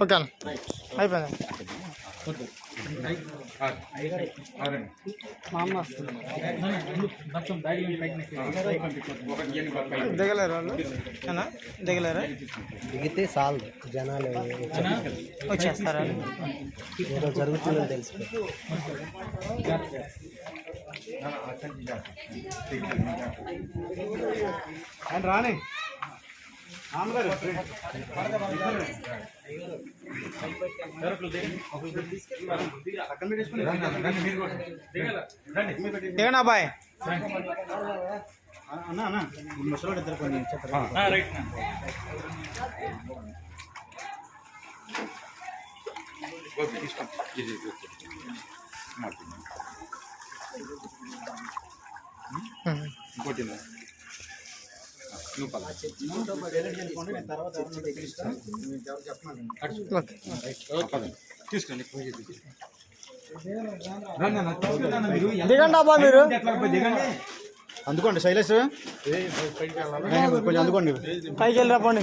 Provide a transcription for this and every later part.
Okay అన్న అయిపోయింది మా అమ్మ దిగలేరు వాళ్ళు? అన్నా దిగలేరా? దిగితే చాలు జనాలు వచ్చేస్తారా? ఏదో జరుగుతుందని తెలిసి. రాని. దిగనా బాయ్ అన్న అన్న ముసలోడు ఇద్దరు కొన్ని చెప్పండి ఓకే దిగండి అబ్బా మీరు? అందుకోండి శైలేష్. కొంచెం అందుకోండి. పైకి వెళ్ళి రాపండి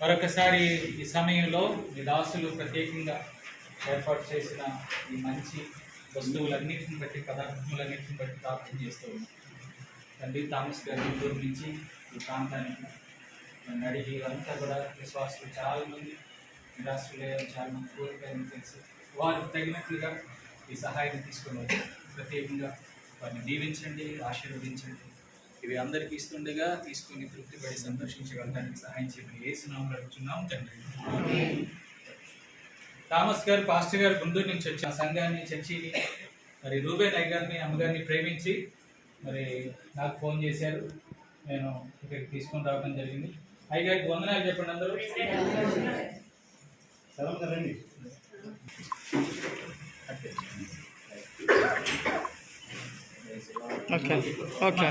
మరొకసారి ఈ సమయంలో మీ దాసులు ప్రత్యేకంగా ఏర్పాటు చేసిన ఈ మంచి వస్తువులన్నింటిని బట్టి పదార్థములన్నింటిని బట్టి ప్రార్థన చేస్తూ ఉన్నాం. తండ్రి థామస్ గారి గుంటూరు నుంచి ఈ ప్రాంతానికి నన్ను అడిగి అంతా కూడా విశ్వాసులు చాలా మంది చాలామంది చాలా మంది కోరికలను తెలిసి వారికి తగినట్లుగా ఈ సహాయాన్ని తీసుకుని వచ్చారు ప్రత్యేకంగా వారిని దీవించండి ఆశీర్వదించండి. ఇవి అందరికీ ఇస్తుండగా తీసుకుని తృప్తిపడి సంతోషించగలడానికి సహాయం చేయమని వేసినాము అడుగుతున్నాం తండ్రి. థామస్ గారు పాస్టర్ గారు గుంటూరు నుంచి వచ్చిన సంఘాన్ని చర్చిని మరి రూబేన్ అయ్య అమ్మగారిని ప్రేమించి మరి నాకు ఫోన్ చేశారు. నేను ఇక్కడికి తీసుకొని రావడం జరిగింది. అయ్యగారికి వందనాలు చెప్పండి అందరూ. రండి. Okay okay